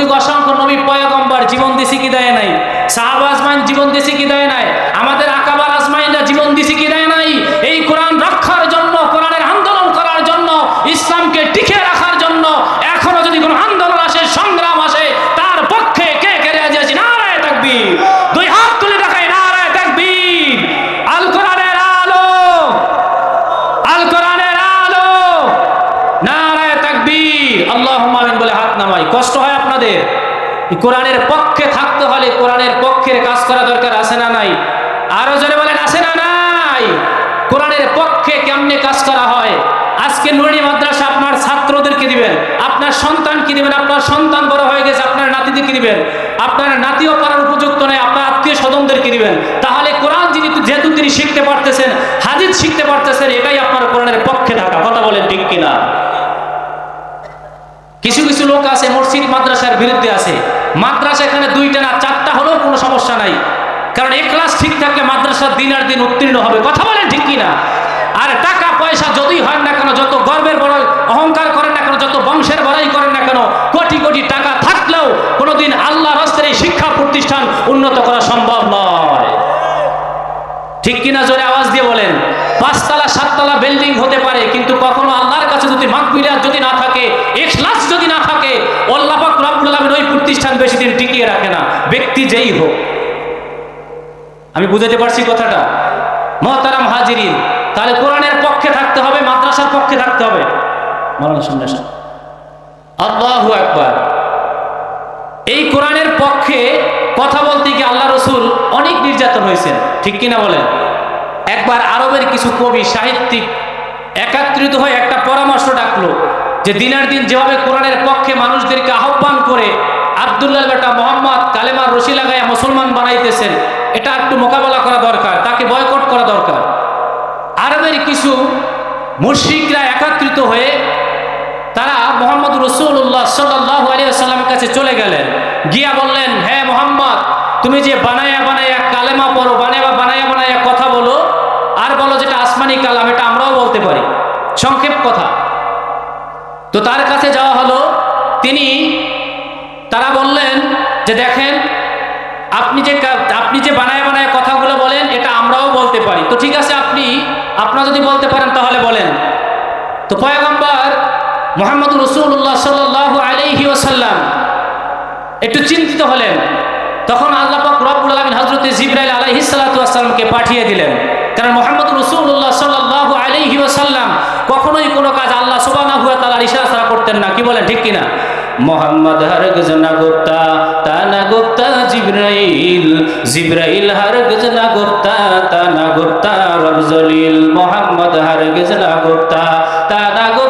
যুগ অসংখ্য নবী পয়গম্বর জীবন দিছি কি দেয় নাই সাহাবা আজমাইন জীবন দিছি কি দেয় নাই আমাদের আকাবার আজমাইনরা জীবন দিছি কি দেয় নাই এই কোরআন রক্ষার জন্য কোরআনের আন্দোলন করার জন্য ইসলামকে টিকে রাখার জন্য এখনও যদি কোনো আন্দোলন আসে সংগ্রাম আসে তার পক্ষে কে কে রাজি আছে নারায় তাকবীর দুই হাত তুলে দেখায় নারায় তাকবীর আল কোরআনের আলো আল কোরআনের আলো নারায় তাকবীর আল্লাহুম্মা আমিন বলে হাত নামাই কষ্ট হয় আপনাদের এই কোরআনের পক্ষে থাকতে হলে কোরআনের পক্ষের কাজ করা দরকার আছে না নাই আরও জোরে বলেন আছে না নাই কোরআনের পক্ষে কেমনে কাজ করা হয় আজকে নুরানি মাদ্রাসা আপনার ছাত্রদেরকে দিবেন আপনার সন্তানকে দিবেন আপনার সন্তান বড় হয়ে গেছে, আপনার নাতিদেরকে দিবেন? আপনার নাতিও করার উপযুক্ত নয়, আপনার আত্মীয় স্বজনদেরকে দিবেন? তাহলে কোরআন যিনি যেহেতু তিনি শিখতে পারতেছেন, হাদিস শিখতে পারতেছেন, এটাই আপনার কোরআনের পক্ষে থাকা। কথা বলেন ঠিক কিনা? কিছু কিছু লোক আছে, মসজিদ, মাদ্রাসার বিরুদ্ধে আছে। মাদ্রাসা এখানে দুইটা না, চারটা হলেও কোনো সমস্যা নাই। কারণ এক ক্লাস ঠিক থাকলে মাদ্রাসা দিন আর দিন উত্তীর্ণ হবে। কথা বলেন ঠিক কিনা? আর টাকা, পয়সা যতই হয় না কেন, যত গর্বের বড় অহংকার করেন না কেন, যত বংশের বড়াই করেন না কেন কোনোদিন আল্লাহ রাস্তার এই শিক্ষা প্রতিষ্ঠান উন্নত করা সম্ভব নয়। ঠিক কিনা জোরে আওয়াজ দিয়ে বলেন, পাঁচতলা, সাততলা বিল্ডিং হতে পারে, কিন্তু কখনো আল্লাহর কাছে যদি মাকবিরাত যদি না থাকে এখলাস যদি না থাকে, আল্লাহ পাক রব্বুল আলামিন ওই প্রতিষ্ঠান বেশি দিন টিকিয়ে রাখে না, ব্যক্তি যেই হোক। আমি বুঝাতে পারছি কথাটা? মহতারাম হাজিরিন, তাহলে কোরআনের পক্ষে থাকতে হবে, মাদ্রাসার পক্ষে থাকতে হবে। সামনে আসেন আল্লাহু আকবার। এই কোরআনের পক্ষে কথা বলতে গিয়ে আল্লাহ রসুল অনেক নির্যাতন হয়েছেন। ঠিক কিনা বলেন? একবার আরবের কিছু কবি, সাহিত্যিক একাত্রিত হয়ে একটা পরামর্শ ডাকলো যে দিনের দিন যেভাবে কোরআনের পক্ষে মানুষদেরকে আহ্বান করে আবদুল্লাহ বেটা মোহাম্মদ কালেমার রশি লাগাইয়া মুসলমান বানাইতেছেন, এটা একটু মোকাবেলা করা দরকার, তাকে বয়কট করা দরকার। আরবের কিছু মুশ্রিকরা একাত্রিত হয়ে মোহাম্মদ রসুল্লাহ সাল্লাহ আলিয়াল্লামের কাছে চলে গেলেন। গিয়া বললেন হ্যাঁ মোহাম্মদ, তুমি যে বানায়া বানায়া কালেমা পড়ো, বানায়া বানায়া বানায়া কথা বলো, আর বলো যেটা আসমানি কালাম, এটা আমরাও বলতে পারি। সংক্ষেপ কথা। তো তার কাছে যাওয়া হলো। তিনি, তারা বললেন যে, দেখেন, আপনি যে আপনি যে বানায় বানায় কথাগুলো বলেন, এটা আমরাও বলতে পারি। তো ঠিক আছে, আপনি, আপনারা যদি বলতে পারেন তাহলে বলেন। তো পয়গম্বর মোহাম্মদ রসুল্লাহ সাল্লাহ আলাইহি ওসাল্লাম একটু চিন্তিত হলেন। তখন আল্লাহ পাক রব্বুল আলমিন হজরত জিব্রাইল আলাইহি সাল্লাতামকে পাঠিয়ে দিলেন। কারণ মোহাম্মদ রসুল্লাহ সাল্লাহ আলাইহি ওসাল্লাম কখনোই কোনো কাজ আল্লাহ সুবাহ তালার ইশারা ছাড়া করতেন না। কি বলেন, ঠিক কিনা? মোহাম্মদ হরগজ না গুপ্তা, তা না গুপ্তা জিব্রাইল। জিব্রাইল হরগজ না গুপ্তা, তা না গুপ্তা রবজলিল। মোহাম্মদ হরগজ না গুপ্তা, তা না গুপ্তা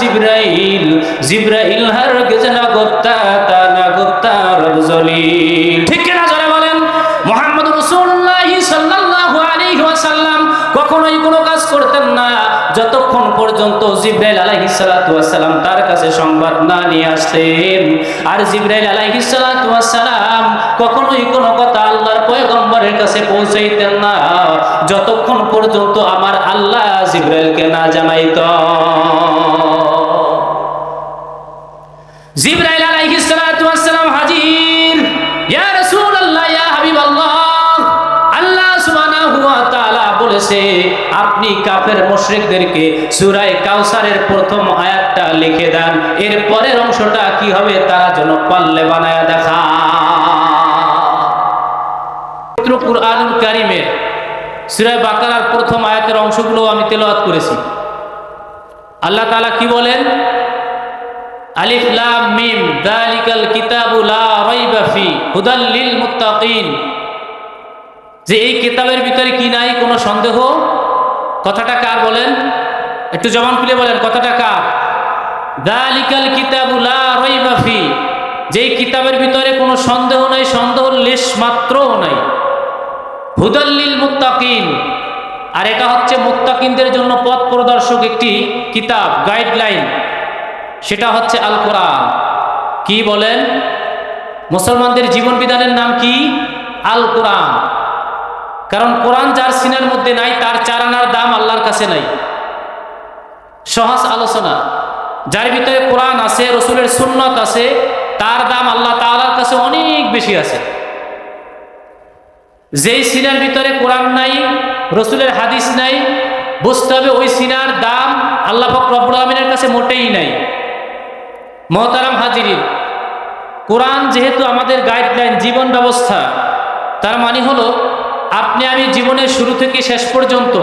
জিব্রাইল জিব্রাইল হার গেছে না গোপ্তা তা না গোত্তা রব জলিল। ঠিক কিনা যারা বলেন? মোহাম্মদ রাসূলুল্লাহ সাল্লাল্লাহু আলাইহি ওয়াসাল্লাম কখনোই কোনো কাজ করতেন না। যতক্ষণ পর্যন্ত জিব্রাইল আলাইহিস সালাতু ওয়াসসালাম তার কাছে সংবাদ না নিয়ে আসতেন, আর জিব্রাইল আলাইহিস সালাতু ওয়াসসালাম কখনোই কোনো কথা আল্লাহর পয়গম্বরের কাছে পৌঁছাইতেন না। যতক্ষণ পর্যন্ত আমার আল্লাহ জিব্রাইলকে না জানাইত। জিব্রাইল আলাইহিস সালাতু ওয়াসসালাম হাজির বলেছে, আপনি কাফের মুশরিকদেরকে সূরা কাউসারের প্রথম আয়াতটা লিখে দেন। এর পরের অংশটা কি হবে তারা যেন পাল্লে বানায়া দেখা। কুরআনুল কারীমের সূরা বাকারার প্রথম আয়াতের অংশগুলো আমি তেলাওয়াত করেছি। আল্লাহ তাআলা কি বলেন? আলিফ লাম মিম যালিকাল কিতাবু লা রাইবা ফি, হুদাল লিল মুত্তাকিন। যে এই কিতাবের ভিতরে কি নাই, কোনো সন্দেহ? কথাটা কার বলেন? একটু জবান খুলে বলেন, কথাটা কার? যালিকাল কিতাবু লা রাইবা ফি। যেই কিতাবের ভিতরে কোনো সন্দেহ নাই সন্দেহ লেশ মাত্রও নাই। হুদাল্লিল মুত্তাকিন। আর এটা হচ্ছে মুত্তাকিনদের জন্য পথ প্রদর্শক একটি কিতাব, গাইডলাইন। সেটা হচ্ছে আল কোরআন কি বলেন? মুসলমানদের জীবন বিধানের নাম কি? আল কোরআন কারণ কোরআন যার সিনার মধ্যে নাই, তার চার আনার দাম আল্লাহর কাছে নাই। সহজ আলোচনা। যার ভিতরে কোরআন আছে, রসুলের সুন্নত আছে, তার দাম আল্লাহ তাআলার কাছে অনেক বেশি আছে। যেই সিনার ভিতরে কোরআন নাই, রসুলের হাদিস নাই, বুঝতে হবে ওই সিনার দাম আল্লাহ রব্বুল আলমিনের কাছে মোটেই নাই। মহতারাম হাজিরি কোরআন যেহেতু আমাদের গাইডলাইন জীবন ব্যবস্থা, তার মানে হলো আপনি আমি জীবনের শুরু থেকে শেষ পর্যন্ত,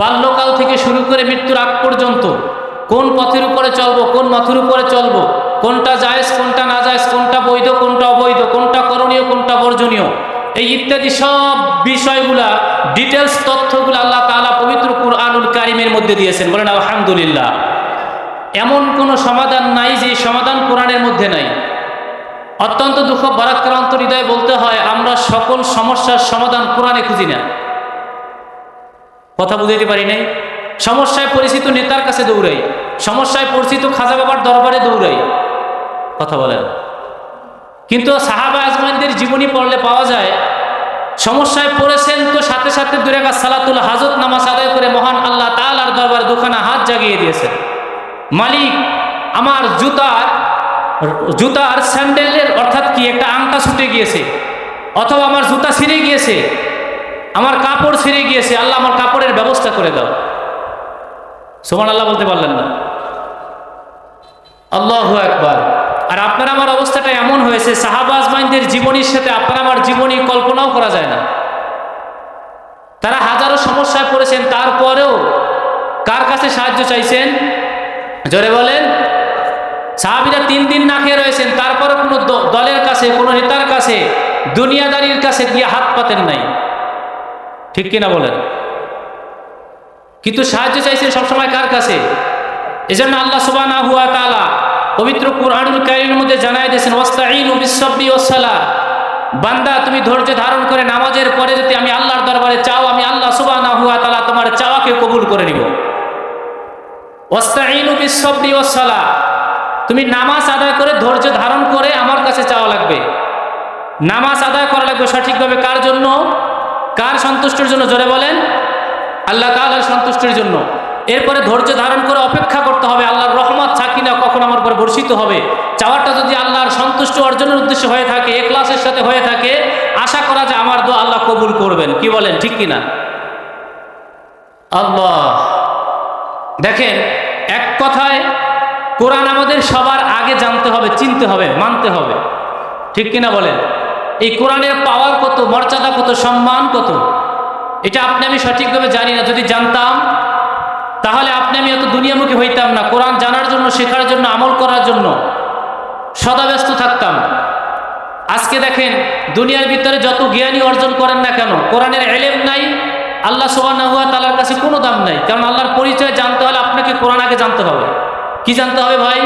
বাল্যকাল থেকে শুরু করে মৃত্যুর আগ পর্যন্ত কোন পথের উপরে চলবো, কোন পথের উপরে চলবো, কোনটা জায়েজ, কোনটা না জায়েজ, কোনটা বৈধ, কোনটা অবৈধ, কোনটা করণীয়, কোনটা বর্জনীয়, এই ইত্যাদি সব বিষয়গুলা ডিটেলস তথ্যগুলো আল্লাহ তাআলা পবিত্র কুরআনুল কারিমের মধ্যে দিয়েছেন। বলেন, আলহামদুলিল্লাহ। এমন কোনো সমাধান নাই যে সমাধান কোরআনের মধ্যে নাই। অত্যন্ত দুঃখ বারাক্রান্ত হৃদয়ে বলতে হয়, আমরা সকল সমস্যার সমাধান কোরআনে খুঁজি না। কথা বুঝাইতে পারি নাই? সমস্যায় পরিচিত নেতার কাছে দৌড়াই, সমস্যায় পরিচিত খাজা বাবার দরবারে দৌড়াই, কথা বলেন কিন্তু সাহাবা আজমানদের জীবনী পড়লে পাওয়া যায়, সমস্যায় পড়েছেন তো সাথে সাথে দুরেগা সালাতুল হাজত নামাজ আদায় করে মহান আল্লাহ তালার দরবার দুখানা হাত জাগিয়ে দিয়েছেন। মালিক, আমার জুতার জুতার স্যান্ডেলের অর্থাৎ কি, একটা আংটা ছুটে গিয়েছে, অথবা আমার জুতা ছিঁড়ে গিয়েছে, আমার কাপড় ছিঁড়ে গিয়েছে, আল্লাহ আমার কাপড়ের ব্যবস্থা করে দাও। সোমান আল্লাহ বলতে পারলেন না। আল্লাহ একবার আর আপনার আমার অবস্থাটা এমন হয়েছে, সাহাবা আজমাইনদের জীবনীর সাথে আপনার আমার জীবনী কল্পনাও করা যায় না। তারা হাজারো সমস্যায় পড়েছেন, তারপরেও কার কাছে সাহায্য চাইছেন? জোরে বলেন। সাহাবিরা তিন দিন না খেয়ে রয়েছেন তারপরে কোনো দলের কাছে, কোনো নেতার কাছে, দুনিয়াদারির কাছে গিয়ে হাত পাতেন নাই। ঠিক কিনা বলেন? কিন্তু সাহায্য চাইছেন সবসময় কার কাছে? এজন্য আল্লাহ সুবানা হুয়া তালা পবিত্র কুরআনুল কারিমের মধ্যে জানাই দিয়েছেন ওয়াস্তাইন বিশ্বব্বি ওসালা বান্দা, তুমি ধৈর্য ধারণ করে নামাজের পরে যদি আমি আল্লাহর দরবারে চাও, আমি আল্লাহ সুবানা হুয়া তালা তোমার চাওয়াকে কবুল করে নিব। ওয়াস্তাইন বিশ্বব্বি ওসালা তুমি নামাজ আদায় করে ধৈর্য ধারণ করে আমার কাছে চাওয়া লাগবে। নামাজ আদায় করা লাগবে সঠিকভাবে কার জন্য? কার সন্তুষ্টির জন্য? জোরে বলেন। আল্লাহ তাআলার সন্তুষ্টির জন্য। এরপরে ধৈর্য ধারণ করে অপেক্ষা করতে হবে। আল্লাহর রহমত সাকিনা কখন আমার উপর বর্ষিত হবে। চাওয়াটা যদি আল্লাহর সন্তুষ্ট অর্জনের উদ্দেশ্যে হয়ে থাকে, এখলাসের সাথে হয়ে থাকে, আশা করা যে আমার দোয়া আল্লাহ কবুল করবেন। কি বলেন, ঠিক কিনা? আল্লাহ। দেখেন, এক কথায় কোরআন আমাদের সবার আগে জানতে হবে, চিনতে হবে, মানতে হবে। ঠিক কিনা বলেন? এই কোরআনের পাওয়ার কত, মর্যাদা কত, সম্মান কত? এটা আপনি, আমি সঠিকভাবে জানি না। যদি জানতাম, তাহলে আপনি, আমি এত দুনিয়ামুখী হইতাম না। কোরআন জানার জন্য, শেখার জন্য, আমল করার জন্য সদা ব্যস্ত থাকতাম। আজকে দেখেন, দুনিয়ার ভিতরে যত জ্ঞানী অর্জন করেন না কেন, কোরআনের এলেম নাই, আল্লাহ সোবাহুয়া তালার কাছে কোনো দাম নাই। কারণ আল্লাহর পরিচয় জানতে হলে আপনাকে কোরআন আগে জানতে হবে। কি জানতে হবে ভাই?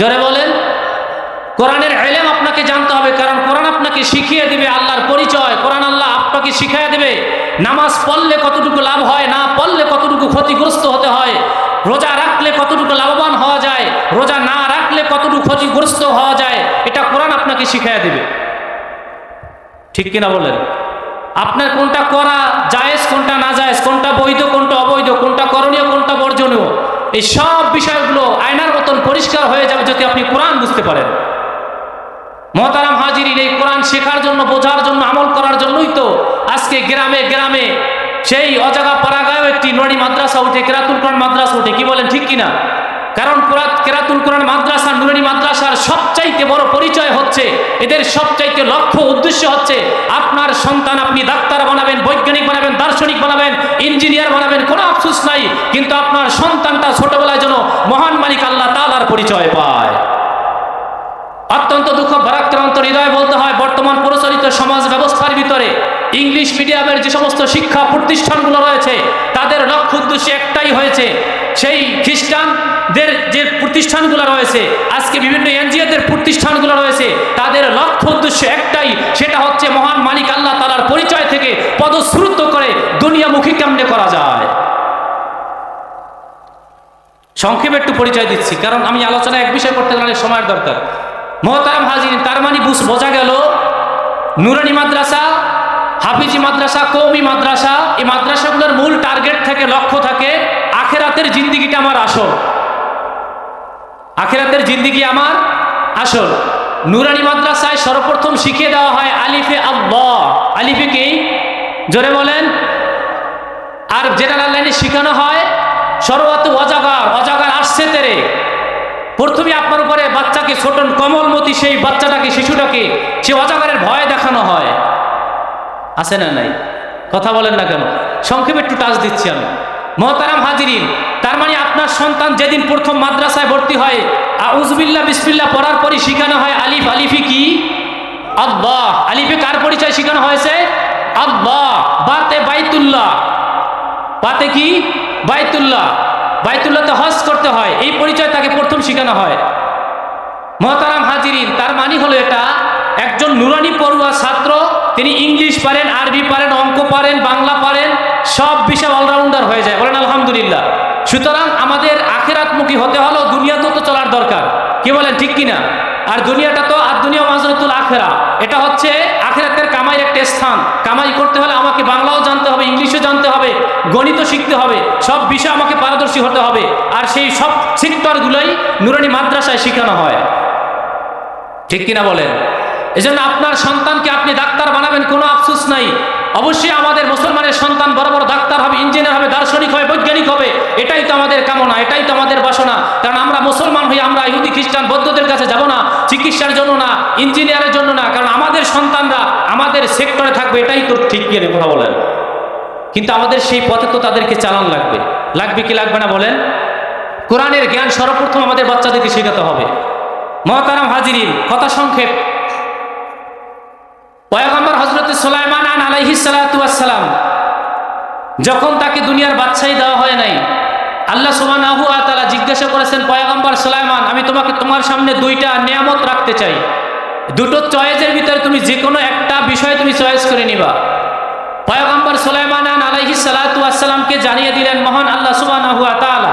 জরে বলেন। কোরআনের এলেম আপনাকে জানতে হবে, কারণ কোরআন আপনাকে শিখিয়ে দিবে আল্লাহর পরিচয়। কোরআন আল্লাহ আপনাকে শিখিয়ে দিবে, নামাজ পড়লে কতটুকু লাভ হয়, না পড়লে কতটুকু ক্ষতিগ্রস্ত হতে হয়, রোজা রাখলে কতটুকু লাভবান হওয়া যায়, রোজা না রাখলে কতটুকু ক্ষতিগ্রস্ত হওয়া যায়, এটা কোরআন আপনাকে শিখিয়ে দিবে। ঠিক কিনা বলেন? আপনার কোনটা করা জায়েজ, কোনটা না জায়েজ, কোনটা বৈধ, কোনটা অবৈধ, কোনটা করণীয়, কোনটা বর্জনীয় এই সব বিষয়গুলো আয়নার মতন পরিষ্কার হয়ে যাবে যদি আপনি কোরআন বুঝতে পারেন। মহতারাম হাজির এই কোরআন শেখার জন্য, বোঝার জন্য, আমল করার জন্যই তো আজকে গ্রামে গ্রামে সেই অজাগা পাড়াগাঁও একটি নড়ি মাদ্রাসা উঠে কেরাতুল কোরআন মাদ্রাসা উঠে কি বলেন, ঠিক কিনা? কারণ কেরাতুল কোরআন মাদ্রাসা, নুরানি মাদ্রাসার সবচাইতে বড় পরিচয় হচ্ছে, এদের সবচাইতে লক্ষ্য উদ্দেশ্য হচ্ছে, আপনার সন্তান আপনি ডাক্তার বানাবেন, বৈজ্ঞানিক বানাবেন, দার্শনিক বানাবেন, ইঞ্জিনিয়ার বানাবেন, কোনো আফসোস নাই, কিন্তু আপনার সন্তানটা ছোটবেলায় যেন মহান মালিক আল্লাহ তালার পরিচয় পায়। অত্যন্ত দুঃখ, ভারাক্রান্ত হৃদয় বলতে হয়, বর্তমান প্রচলিত সমাজ ব্যবস্থার ভিতরে ইংলিশ মিডিয়ামের যে সমস্ত শিক্ষা প্রতিষ্ঠানগুলো রয়েছে, তাদের লক্ষ্য উদ্দেশ্য একটাই হয়েছে, সেই খ্রিস্টানদের যে প্রতিষ্ঠানগুলো রয়েছে, আজকে বিভিন্ন এনজিওদের প্রতিষ্ঠানগুলো রয়েছে, তাদের লক্ষ্য উদ্দেশ্য একটাই, সেটা হচ্ছে মহান মালিক আল্লাহ তালার পরিচয় থেকে পদশ্রুত করে দুনিয়ামুখী কেমনে করা যায়। সংক্ষেপে একটু পরিচয় দিচ্ছি, কারণ আমি আলোচনা এক বিষয় করতে গেলে সময়ের দরকার। মহতারাম হাজির তার মানে বুঝ, বোঝা গেল, নুরানি মাদ্রাসা, হাফিজি মাদ্রাসা কৌমি মাদ্রাসা, এই মাদ্রাসাগুলোর মূল টার্গেট থাকে, লক্ষ্য থাকে, আখেরাতের জিন্দিগিটা আমার আসল। আখেরাতের জিন্দিগি আমার আসল। নুরানি মাদ্রাসায় সর্বপ্রথম শিখিয়ে দেওয়া হয় আলিফে আব্বা আলিফে কি? জোরে বলেন। আর জেনারেল লাইনে শেখানো হয় সর্বত অজাগার অজাগার আসছে তেরে। প্রথমে আপনার উপরে বাচ্চাকে ছোট কমলমতি সেই বাচ্চাটাকে, শিশুটাকে, সে অজাগারের ভয় দেখানো হয়। আছে না নাই? কথা বলেন না কেন? সংক্ষেপে একটু টাচ দিচ্ছি আমি। মহতারাম হাজিরিন, তার মানে আপনার সন্তান যেদিন প্রথম মাদ্রাসায় ভর্তি হয় আউজবিল্লা বিসমিল্লা পড়ার পরই শেখানো হয় আলিফ, আলিফি কি? আব্বা আলিফে কার পরিচয় শেখানো হয়েছে? আব্বা বাতে বাইতুল্লাহ। পাতে কি? বাইতুল্লাহ। বাইতুল্লাহতে হজ করতে হয়। এই পরিচয় তাকে প্রথম শেখানো হয়। মহতারাম হাজিরিন, তার মানে হলো এটা, একজন নুরানি পড়ুয়া ছাত্র, তিনি ইংলিশ পারেন, আরবি পারেন, অঙ্ক পারেন, বাংলা পারেন, সব বিষয় অলরাউন্ডার হয়ে যায়। বলেন, আলহামদুলিল্লাহ। সুতরাং আমাদের আখেরাতমুখী হতে হলেও দুনিয়াতেও তো চলার দরকার। কি বলেন, ঠিক কিনা? আর দুনিয়াটা তো আর দুনিয়া মাজরতুল আখেরা। এটা হচ্ছে আখেরাতের কামাই একটা স্থান। কামাই করতে হলে আমাকে বাংলাও জানতে হবে, ইংলিশও জানতে হবে গণিত শিখতে হবে, সব বিষয় আমাকে পারদর্শী হতে হবে। আর সেই সব সেক্টরগুলোই নুরানি মাদ্রাসায় শেখানো হয়। ঠিক কিনা বলেন? এজন্য আপনার সন্তানকে আপনি ডাক্তার বানাবেন, কোনো আফসোস নাই। অবশ্যই আমাদের মুসলমানের সন্তান বড় বড় ডাক্তার হবে, ইঞ্জিনিয়ার হবে, দার্শনিক হবে, বৈজ্ঞানিক হবে। এটাই তো আমাদের কামনা, এটাই তো আমাদের বাসনা। কারণ আমরা মুসলমান হয়ে আমরা ইহুদি, খ্রিস্টান, বৌদ্ধদের কাছে যাব না, চিকিৎসার জন্য না, ইঞ্জিনিয়ারের জন্য না। কারণ আমাদের সন্তানরা আমাদের সেক্টরে থাকবে, এটাই তো ঠিক কিনে কথা বলেন। কিন্তু আমাদের সেই পথে তো তাদেরকে চালান লাগবে। লাগবে কি লাগবে না বলেন? কোরআনের জ্ঞান সর্বপ্রথম আমাদের বাচ্চাদেরকে শেখাতে হবে। মহতারাম হাজিরিন, কথা সংক্ষেপ। সোলাইমান যখন তাকে দুনিয়ার বাদশাহী দেওয়া হয় নাই, আল্লাহ সুবহানাহু ওয়া তাআলা জিজ্ঞাসা করেছেন, পয়গম্বর সুলাইমান, আমি তোমাকে তোমার সামনে দুইটা নিয়ামত রাখতে চাই। দুটো চয়েসের ভিতরে তুমি যে কোনো একটা বিষয় তুমি চয়েস করে নিবা। পয়গম্বর সুলাইমান আন আলাইহি সালামকে জানিয়ে দিলেন, মহান আল্লাহ সুবহানাহু ওয়া তাআলা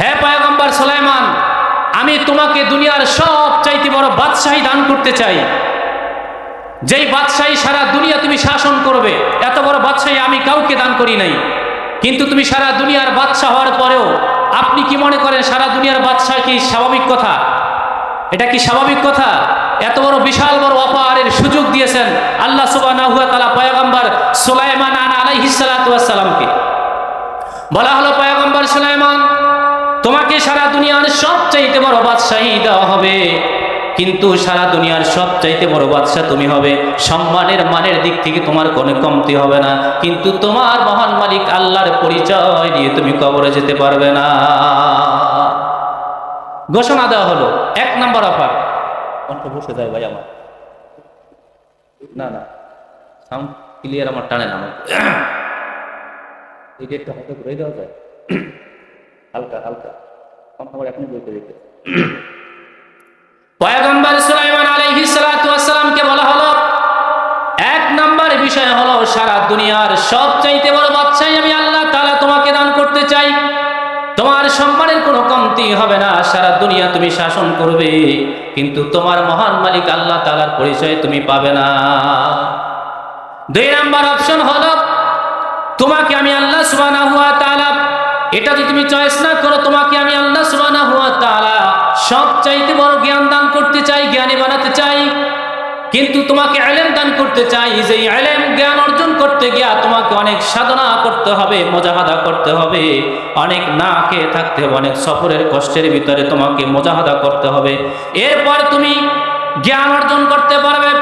হ্যাঁ পয়গম্বর সুলাইমান, আমি তোমাকে দুনিয়ার সব চাইতে বড় বাদশাহী দান করতে চাই। যেই বাদশাহী সারা দুনিয়া তুমি শাসন করবে, এত বড় বাদশাহী আমি কাউকে দান করি নাই। কিন্তু তুমি সারা দুনিয়ার বাদশাহ হওয়ার পরেও আপনি কি মনে করেন সারা দুনিয়ার বাদশাহ কি স্বাভাবিক কথা? এটা কি স্বাভাবিক কথা? এত বড় বিশাল বড় অপারের সুযোগ দিয়েছেন আল্লাহ সুবাহ পয়গম্বর সুলাইমান আন আলাইহিসালামকে বলা হলো, পয়গম্বর সুলাইমান, তোমাকে সারা দুনিয়ার সবচাইতে বড় বাদশাহী দেওয়া হবে। কিন্তু সারা দুনিয়ার সবচাইতে বড় বাদশাহ তুমি হবে। সম্মানের মানের দিক থেকে তোমার কোনো কমতি হবে না। কিন্তু তোমার মহান মালিক আল্লাহর পরিচয় দিয়ে তুমি কবরে যেতে পারবে না। ঘোষণা দেওয়া হলো। এক নাম্বার অফার। বসে যায় ভাই আমার। না না। সাউন্ড ক্লিয়ার আমার টানে না আমার। এই ডেটটা হয়তো ঘুরে দেওয়া যায়। হালকা হালকা। খবর এখনই বলতে দেখতে। পয়গম্বর সুলাইমান আলাইহিস সালাতু ওয়াসসালামকে বলা হলো, এক নম্বর বিষয় হলো সারা দুনিয়ার সবচাইতে বড় বাদশাহী আমি আল্লাহ, তাআলা তোমাকে দান করতে চাই। তোমার সম্মানের কোনো কমতি হবে না, সারা দুনিয়া তুমি শাসন করবে, কিন্তু তোমার মহান মালিক আল্লাহ তাআলার পরিচয় তুমি পাবে না। দুই নাম্বার অপশন হলো, তোমাকে আমি আল্লাহ সুবহানাহু ওয়া তাআলা, এটা যদি তুমি চয়েস না করো, তোমাকে আমি আল্লাহ সুবহানাহু ওয়া তাআলা সবচাইতে বড় জ্ঞান দান করতে চাই, জ্ঞানী বানাতে চাই। কিন্তু তোমাকে এলেম দান করতে চাই, যে এলেম জ্ঞান অর্জন করতে গিয়া তোমাকে অনেক সাধনা করতে হবে, মোজাহাদা করতে হবে, অনেক না খেয়ে থাকতে হবে, অনেক সফরের কষ্টের ভিতরে তোমাকে মোজাহাদা করতে হবে। এরপর তুমি জ্ঞান অর্জন করতে পারবে।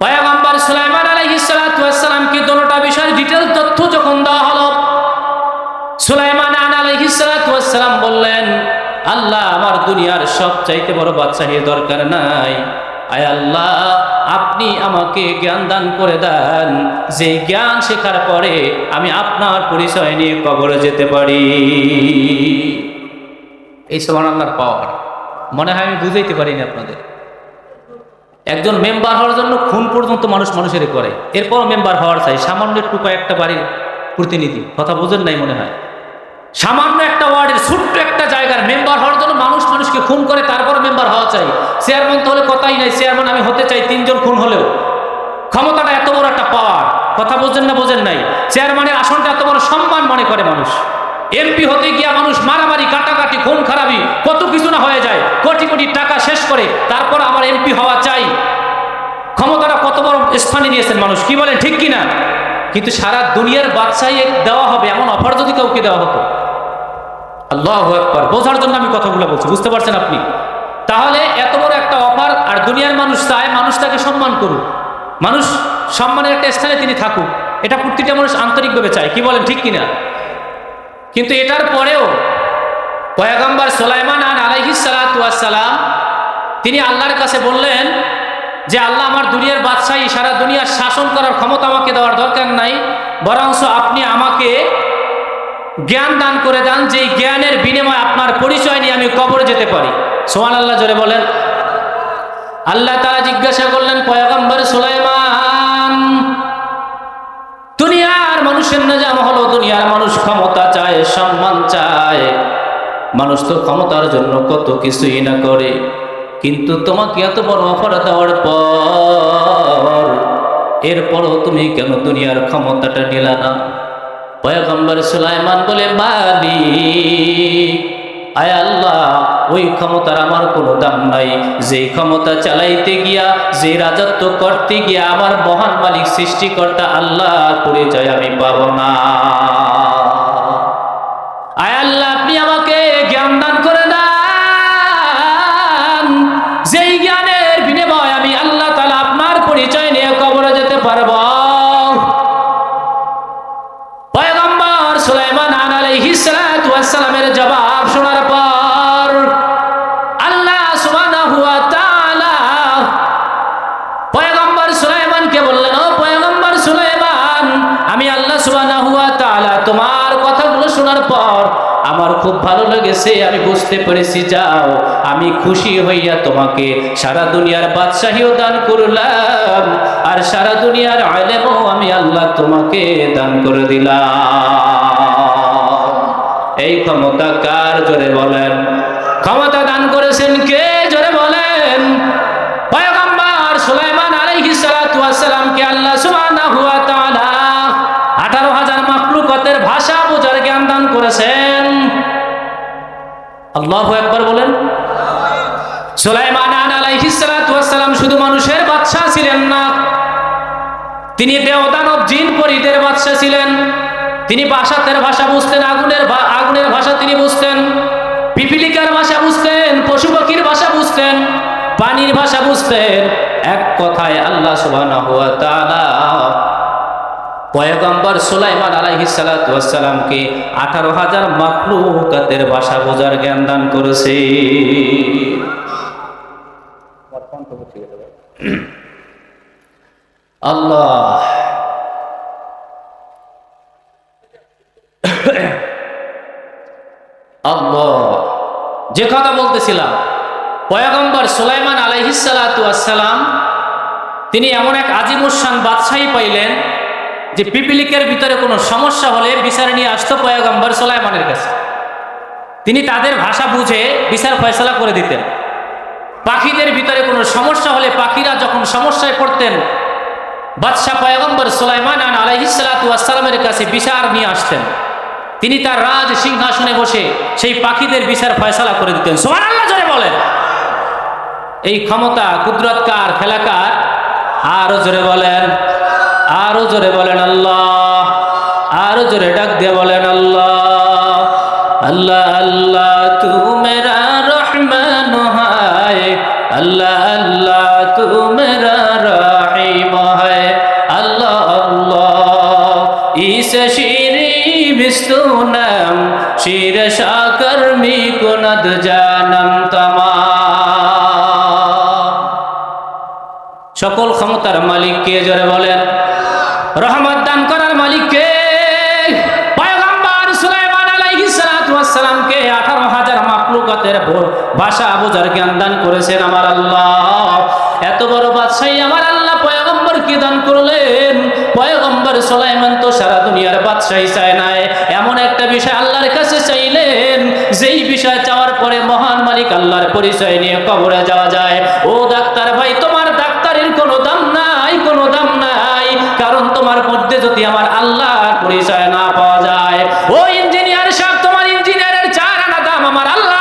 পয়গম্বর সুলাইমান আলাইহিস সালাতু ওয়াস সালামকে দোনোটা বিষয়ের ডিটেল তথ্য যখন দেওয়া হলো, সুলাইমান আলাইহিস সালাতু বললেন, আল্লাহ আমার দুনিয়ার সব চাইতে বড় বাদশাহীর দরকার নাই। আয় আল্লাহ, আপনি আমাকে জ্ঞান দান করে দেন। যে জ্ঞান শেখার পরে আমি আপনার পরিচয় নিয়ে কবরে যেতে পারি। এই সমান আল্লাহর পাওয়ার। মনে হয় আমি বুঝাইতে পারিনি আপনাদের। একজন মেম্বার হওয়ার জন্য খুন পর্যন্ত মানুষ মানুষের করে এরপর মেম্বার হওয়ার চাই। সামান্য একটু কয়েকটা বাড়ির প্রতিনিধি। কথা বোঝেন নাই মনে হয়। সামান্য একটা ওয়ার্ডের ছোট্ট একটা জায়গার মেম্বার হওয়ার জন্য মানুষ মানুষকে খুন করে তারপর মেম্বার হওয়া চাই। চেয়ারম্যান তো হলে কথাই নাই, চেয়ারম্যান আমি হতে চাই, তিনজন খুন হলেও। ক্ষমতাটা এত বড় একটা পাওয়ার, কথা বোঝেন না বোঝেন নাই। চেয়ারম্যানের আসনটা এত বড় সম্মান মনে করে মানুষ। এমপি হতে গিয়া মানুষ মারামারি, কাটাকাটি, খুন খারাপি, কত কিছু না হয়ে যায়। কোটি কোটি টাকা শেষ করে, তারপর আমার এমপি হওয়া চাই। ক্ষমতাটা কত বড় স্থানে নিয়েছেন মানুষ, কি বলেন, ঠিক কি না কিন্তু সারা দুনিয়ার বাদশাহী দেওয়া হবে, এমন অফার যদি কাউকে দেওয়া হতো। আল্লাহ একবার বোঝার জন্য আমি কথাগুলো বলছি, বুঝতে পারছেন আপনি? তাহলে এত বড় একটা অফার আর দুনিয়ার মানুষ চায় মানুষ তাকে সম্মান করুক। মানুষ সম্মানের একটা স্থানে তিনি থাকুক। এটা প্রতিটা মানুষ আন্তরিকভাবে চায়, কি বলেন, ঠিক কিনা? কিন্তু এটার পরেও পয়াগম্বর সোলাইমান আন আলাইহিস সালাম তিনি আল্লাহর কাছে বললেন যে, আল্লাহ আমার দুনিয়ার বাদশাহী সারা দুনিয়ার শাসন করার ক্ষমতা আমাকে দেওয়ার দরকার নাই, বরঞ্চ আপনি আমাকে জ্ঞান দান করে দেন যে জ্ঞানের বিনিময়ে আপনার পরিচয় নিয়ে আমি কবরে যেতে পারি। সোহান আল্লাহ জোরে বলেন। আল্লাহ তারা জিজ্ঞাসা করলেন, পয়গম্বর সুলাইমান, দুনিয়ার মানুষের নাজাম হলো দুনিয়ার মানুষ ক্ষমতা চায়, সম্মান চায়। মানুষ তো ক্ষমতার জন্য কত কিছুই না করে, কিন্তু তোমাকে এত বড় অফার দেওয়ার পর, এরপরও তুমি কেন দুনিয়ার ক্ষমতাটা নিলা না? পয়গম্বর সুলাইমান বলে মালি আয় আল্লাহ, ওই ক্ষমতার আমার কোনো দাম নাই। যে ক্ষমতা চালাইতে গিয়া, যে রাজত্ব করতে গিয়া আমার মহান মালিক সৃষ্টিকর্তা আল্লাহ পরিচয় আমি পাব না। আয় আল্লাহ খুব ভালো লেগেছে, আমি বুঝতে পেরেছি, যাও, আমি খুশি হইয়া তোমাকে সারা দুনিয়ার বাদশাহীও দান করলাম, আর সারা দুনিয়ার আলেমও আমি আল্লাহ তোমাকে দান করে দিলাম। এই ক্ষমতা কার জোরে বলেন? ক্ষমতা দান করেছেন কে জোরে বলেন? পয়গম্বর সুলাইমান আলাইহিস সালাতু ওয়াস সালামকে আল্লাহ সুবহানাহু ওয়া তাআলা 18000 মাখলুকাতের ভাষা বোঝার জ্ঞান দান করেছেন। আল্লাহু আকবার বলেন, সুলাইমান আলাইহিস সালাতু ওয়াস সালাম শুধু মানুষের বাদশা ছিলেন না, তিনি দেবদানব জিন পরিদের বাদশা ছিলেন, তিনি বাসাতের ভাষা বুঝতেন, আগুনের আগুনের ভাষা তিনি বুঝতেন, পিপিলিকার ভাষা বুঝতেন, পশু পাখির ভাষা বুঝতেন, পানির ভাষা বুঝতেন, এক কথায় আল্লাহ তাআলা পয়গম্বর সুলাইমান আলাইহিস সালাতু ওয়াস সালামকে 18000 মাখলুকাতের ভাষা বোঝার জ্ঞান দান করেছে। আল্লাহ। আল্লাহ। যে কথা বলতেছিলাম, পয়গম্বর সুলাইমান আলাইহিসালাম তিনি এমন এক আজিমুসান বাদশাহী পাইলেন যে পিপিলিকের ভিতরে কোনো সমস্যা হলে বিচার নিয়ে আসতো পয়গম্বর সুলাইমানের কাছে। তিনি তাদের ভাষা বুঝে বিচার ফয়সলা করে দিতেন। পাখিদের ভিতরে কোনো সমস্যা হলে পাখিরা যখন সমস্যায় পড়তেন, বাদশাহ পয়গম্বর সুলাইমান আলাইহিসালামের কাছে বিচার নিয়ে আসতেন। তিনি তার রাজ সিংহাসনে বসে সেই পাখিদের বিচার ফয়সালা করে দিতেন। সোমান আল্লাহ জোরে বলেন। এই ক্ষমতা কুদরতকার খেলাকার আরও জোরে বলেন। আরও জোরে বলেন আল্লাহ, আরও জোরে ডাক দিয়ে বলেন আল্লাহ আল্লাহ আল্লাহ তু মেরা রহমান হায়, আল্লাহ আল্লাহ তু মেরা রহিম হায়, আল্লাহ আল্লাহ, ইস শিরি বিস্তুনম শির শাকর মি কুনদ জানম, তমা সকল ক্ষমতার মালিক কে জোরে বলেন? রহমত দান করার মালিক কে? সালামকে 18000 মাখলুকাতের ভো- ভাষা জ্ঞান দান করেছেন আমার আল্লাহ। এত বড় বাদশাহী আমার দান করলেন। তো সারা নাই। এমন একটা বিষয় আল্লাহর কাছে চাইলেন, যেই বিষয় চাওয়ার পরে মহান মালিক আল্লাহর পরিচয় নিয়ে কবরে যাওয়া যায়। ও ডাক্তার ভাই তোমার তোমার মধ্যে যদি আমার আল্লাহর পরিচয় না পাওয়া যায়, ও ইঞ্জিনিয়ার সাহেব, তোমার ইঞ্জিনিয়ারের চার আনা দাম আমার আল্লাহ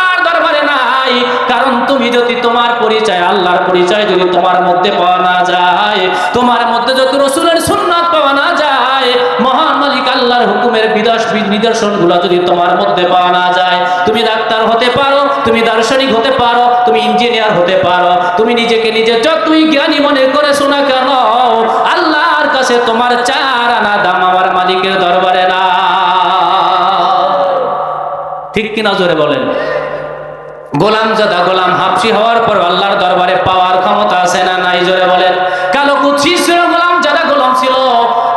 কারণ তুমি যদি তোমার পরিচয়, আল্লাহর পরিচয় যদি তোমার মধ্যে পাওয়া না যায়, তোমার মধ্যে যদি রসুলের সুন্নাত পাওয়া না যায়, মহান মালিক আল্লাহর হুকুমের বিদর্শ নিদর্শনগুলো যদি তোমার মধ্যে পাওয়া না যায়, তুমি ডাক্তার হতে পারো, তুমি দার্শনিক হতে পারো, তুমি ইঞ্জিনিয়ার হতে পারো, তুমি নিজেকে নিজে যতই জ্ঞানী মনে করেছ না কেন আল্লাহর কাছে তোমার চার আনা দাম আমার মালিকের দরবারে না। ঠিক কিনা জোরে বলেন? গোলাম জাদা, গোলাম হাফসি হওয়ার পর আল্লাহর দরবারে পাওয়ার ক্ষমতা আছে না নাই জোরে বলেন? কালো কুৎসি ছিল, গোলাম জাদা গোলাম ছিল।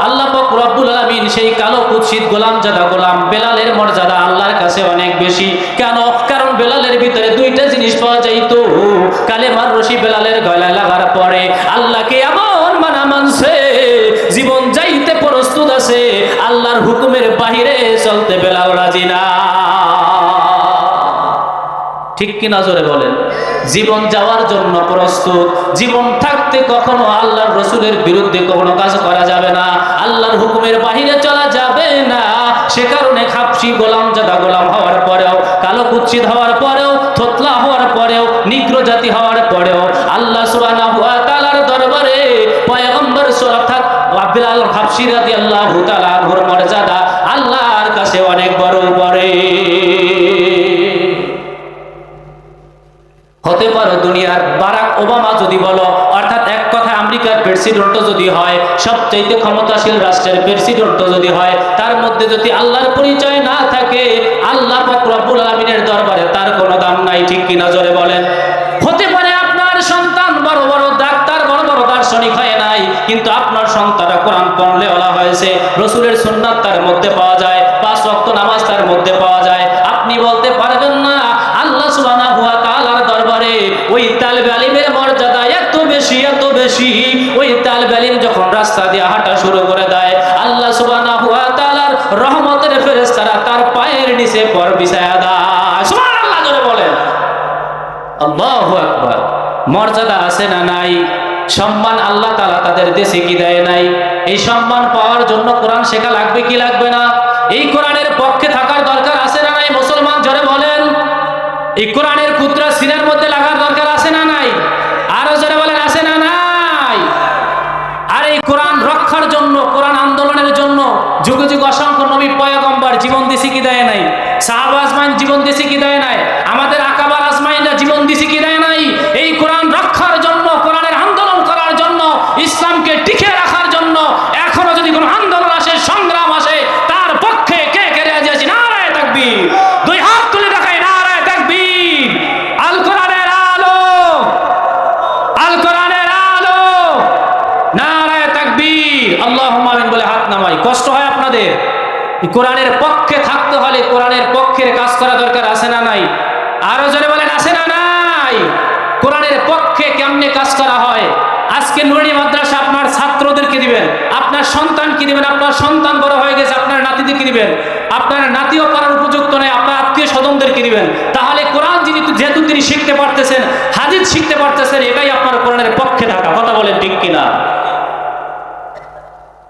আল্লাহ রব্বুল আলামিন সেই কালো কুৎসিত গোলাম জাদা, গোলাম বেলালের মর্যাদা আল্লাহর কাছে অনেক বেশি। কেন? কারণ বেলালের ভিতরে দুইটা জিনিস পাওয়া যাইতো। কালেমার রশি বেলালের গলায় লাগার পরে আল্লাহকে এমন আছে আল্লাহর হুকুমের বাহিরে চলতে বেলাল রাজি না। ঠিক কি নজরে বলেন? জীবন যাওয়ার জন্য প্রস্তুত। জীবন থাকতে কখনো আল্লাহর রসুলের বিরুদ্ধে কখনো কাজ করা যাবে না। আল্লাহর হুকুমের বাহিরে চলা যাবে না। সে কারণে খাপসি গোলাম জাদা গোলাম হওয়ার পরেও, কালো কুচ্ছিত হওয়ার পরেও, থতলা হওয়ার পরেও নিগ্র জাতি হওয়ার পরেও, আল্লাহ তাআলার দরবারে পয়গম্বর অর্থাৎ আল খাপসি রাদিয়াল্লাহু তাআলা আনহুর মর্যাদা আল্লাহর কাছে অনেক বড় উপরে হতে পারো দুনিয়ার বারাক ওবামা যদি বলো, অর্থাৎ এক কথা আমেরিকার প্রেসিডেন্টও যদি হয়, সবচাইতে ক্ষমতাশীল রাষ্ট্রের প্রেসিডেন্টও যদি হয়, তার মধ্যে যদি আল্লাহর পরিচয় না থাকে, আল্লাহ পাক রব্বুল আলামিনের দরবারে তার কোনো দাম নাই, ঠিক কি নজরে কিন্তু আপনার সন্তানরা কোরআন পড়লে ওলা হয়েছে, রসুলের সুন্নাত তার মধ্যে পাওয়া যায়, পাঁচ ওয়াক্ত নামাজ তার মধ্যে পাওয়া যায়। আপনি বলতে পারবেন না, আল্লাহ সুবহানাহু ওয়া তাআলার দরবারে ওই তালবে আলিমের মর্যাদা এত বেশি এত বেশি। ওই তালবে আলিম যখন রাস্তা দিয়ে হাঁটা শুরু করে দেয়, আল্লাহ সুবহানাহু হুয়া তালার রহমতের ফেরেশতারা তার পায়ের নিচে পর বিছায়া দেয়। সুবহানাল্লাহ, জোরে বলেন। আল্লাহু আকবার। মর্যাদা আছে না নাই? সম্মান আল্লাহ তাআলা তাদের দেশে কি দেয় নাই? এই সম্মান পাওয়ার জন্য কোরআন শেখা লাগবে কি লাগবে না? এই কোরআনের পক্ষে থাকার দরকার আছে না নাই? মুসলমান জোরে বলেন। এই কোরআনের কুত্রা সিনার মধ্যে লাগার দরকার আছে না নাই? আরও জোরে বলেন, আছে না নাই? আর এই কোরআন রক্ষার জন্য, কোরআন আন্দোলনের জন্য যুগ যুগ অসংখ্য নবী পয়গম্বর জীবন দিছি কি দেয় নাই? সাহাবা আজমাইন জীবন দিছি কি দেয় নাই আমাদের আকাবার আজমাইনরা জীবন দিছি কি দেয় নাই এই কোরআন রক্ষার জন্য কোরআনের আন্দোলন করার জন্য ইসলামকে টিকে রাখার জন্য এখনও যদি কোনো আন্দোলন আসে সংগ্রাম আসে তার পক্ষে কে কে রাজি আছে নারায় তাকবীর দুই হাত তুলে দেখায় নারায় তাকবীর আল কোরআনের আলো আল কোরআনের আলো নারায় তাকবীর আল্লাহুম্মা আমিন বলে হাত নামাই কষ্ট হয় আপনাদের এই কোরআনের পক্ষে থাকতে হলে কোরআনের পক্ষের কাজ করা দরকার, আছে না নাই? আরও জোরে বলেন, আছে না নাই? কোরআনের পক্ষে কেমনে কাজ করা হয়? আজকে নুরানি মাদ্রাসা আপনার ছাত্রদেরকে দিবেন, আপনার সন্তানকে দিবেন, আপনার সন্তান বড় হয়ে গেছে, আপনার নাতিদেরকে দিবেন, আপনার নাতিও পারার উপযুক্ত নয়, আপনার আত্মীয় স্বজনদেরকে দিবেন। তাহলে কোরআন যিনি, যেহেতু তিনি শিখতে পারতেছেন, হাদিস শিখতে পারতেছেন, এটাই আপনার কোরআনের পক্ষে থাকা, কথা বলেন ঠিক কিনা?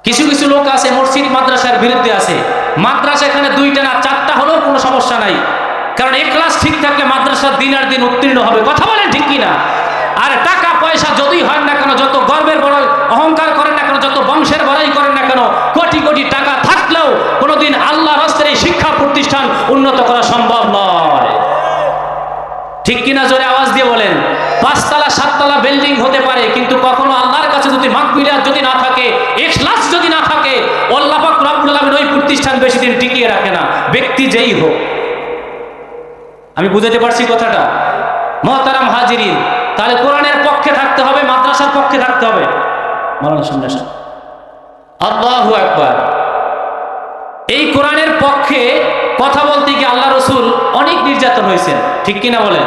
কিছু কিছু লোক আছে, মসজিদ মাদ্রাসার বিরুদ্ধে আছে মাদ্রাসা এখানে দুইটা না, চারটা হলেও কোনো সমস্যা নাই। কারণ এক ক্লাস ঠিক থাকলে মাদ্রাসার দিন আর দিন উত্তীর্ণ হবে। কথা বলেন ঠিক কিনা? আর টাকা, পয়সা যতই হয় না কেন, যত গর্বের বড় অহংকার করেন না কেন, যত বংশের বড়াই করেন না কেন, কোটি কোটি টাকা থাকলেও কোনোদিন আল্লাহ রাস্তার এই শিক্ষা প্রতিষ্ঠান উন্নত করা সম্ভব নয়। ঠিক কিনা জোরে আওয়াজ দিয়ে বলেন? পাঁচতলা, সাততলা বিল্ডিং হতে পারে, কিন্তু কখনো আল্লাহর কাছে যদি মাকবিরাত যদি না থাকে, এখলাস যদি না থাকে, আল্লাহ আলামিন ওই প্রতিষ্ঠান বেশি দিন টিকিয়ে রাখে না। ব্যক্তি যেই হোক। আমি বুঝাতে পারছি কথাটা? মহতারাম হাজিরিন, তাহলে কোরআনের পক্ষে থাকতে হবে, মাদ্রাসার পক্ষে থাকতে হবে? আল্লাহু এই কোরআনের পক্ষে কথা বলতে গিয়ে আল্লাহ রসুল অনেক নির্যাতন হয়েছেন। ঠিক কিনা বলেন?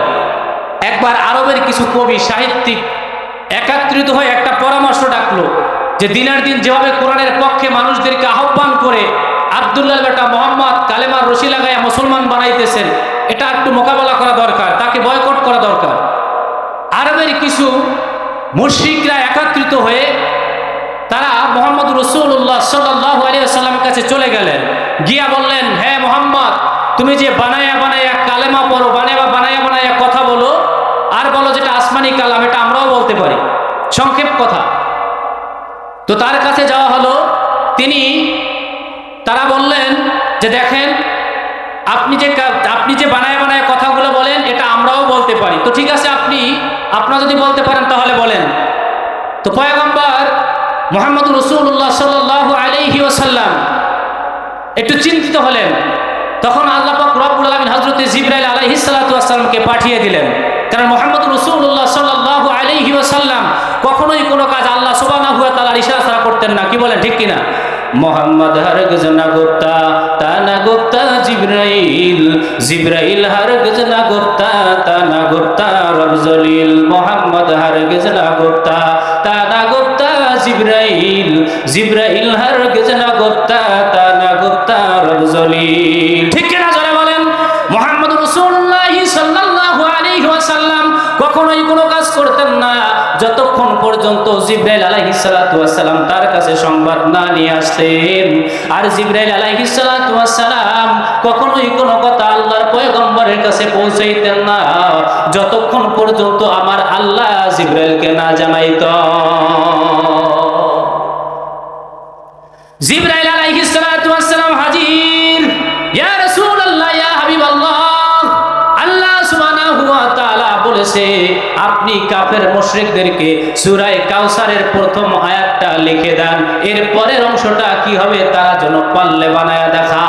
একবার আরবের কিছু কবি, সাহিত্যিক, একাত্রিত হয়ে একটা পরামর্শ ডাকলো যে দিনের দিন যেভাবে কোরআনের পক্ষে মানুষদেরকে আহ্বান করে আবদুল্লাহ বেটা মোহাম্মদ কালেমার রশি লাগাইয়া মুসলমান বানাইতেছেন, এটা একটু মোকাবেলা করা দরকার, তাকে বয়কট করা দরকার। আরবের কিছু মুশ্রিকরা একত্রিত হয়ে তারা মোহাম্মদ রসুল্লাহ সাল্লাহ আলিয়াল্লামের কাছে চলে গেলেন। গিয়া বললেন হ্যাঁ মোহাম্মদ, তুমি যে বানায়া বানাইয়া কালেমা পড়ো, বানায়া বানায়া বানাইয়া কথা বলো, আর বলো যেটা আসমানি কালাম, এটা আমরাও বলতে পারি। সংক্ষেপ কথা। তো তার কাছে যাওয়া হলো। তিনি, তারা বললেন যে দেখেন, আপনি যে আপনি যে বানায় বানায় কথাগুলো বলেন, এটা আমরাও বলতে পারি। তো ঠিক আছে, আপনি, আপনারা যদি বলতে পারেন, তাহলে বলেন। তো পয়গম্বর মোহাম্মদ রসুল্লাহ সাল্লাহ আলাইহি ওসাল্লাম একটু চিন্তিত হলেন। তখন আল্লাহ পাক রব্বুল আলামিন হযরত জিবরাইল ওয়াসসালামকে পাঠিয়ে দিলেন। কারণ মুহাম্মদ রাসূলুল্লাহ সাল্লাল্লাহু আলাইহি ওয়াসাল্লাম কখনোই কোনো কাজ আল্লাহ ওয়া তাআলার ইশারা ছাড়া করতেন না। কি বলেন, ঠিক কিনা? মোহাম্মদ হরগজ না গুপ্তা তা না গুপ্তা জিব্রাইল। জিব্রাইল হরগজ না গুপ্তা তা না গুপ্তা রব জলিল মোহাম্মদ হরগজ না গুপ্তা তা না গুপ্তা জিব্রাইল। জিব্রাইল হরগজ না গুপ্তা পর্যন্ত জিব্রাইল আলাইহিস সালাতু ওয়াসসালাম তার কাছে সংবাদ না নিয়ে আসতেন। আর জিব্রাইল আলাইহিস সালাতু ওয়াসসালাম কখনোই কোনো কথা আল্লাহর পয়গম্বরের কাছে পৌঁছাইতেন না। যতক্ষণ পর্যন্ত আমার আল্লাহ জিব্রাইলকে না জানাইত। জিব্রাইল আলাইহিস সালাতু ওয়াসসালাম হাজির। ইয়া রাসূলুল্লাহ, ইয়া হাবিবাল্লাহ, আল্লাহ সুবহানাহু ওয়া তাআলা বলেছে আপনি কাফের মুশরিকদেরকে সুরায় কাউসারের প্রথম আয়াতটা লিখে দেন। এর পরের অংশটা কি হবে তারা যেন পাল্লে বানায়া দেখা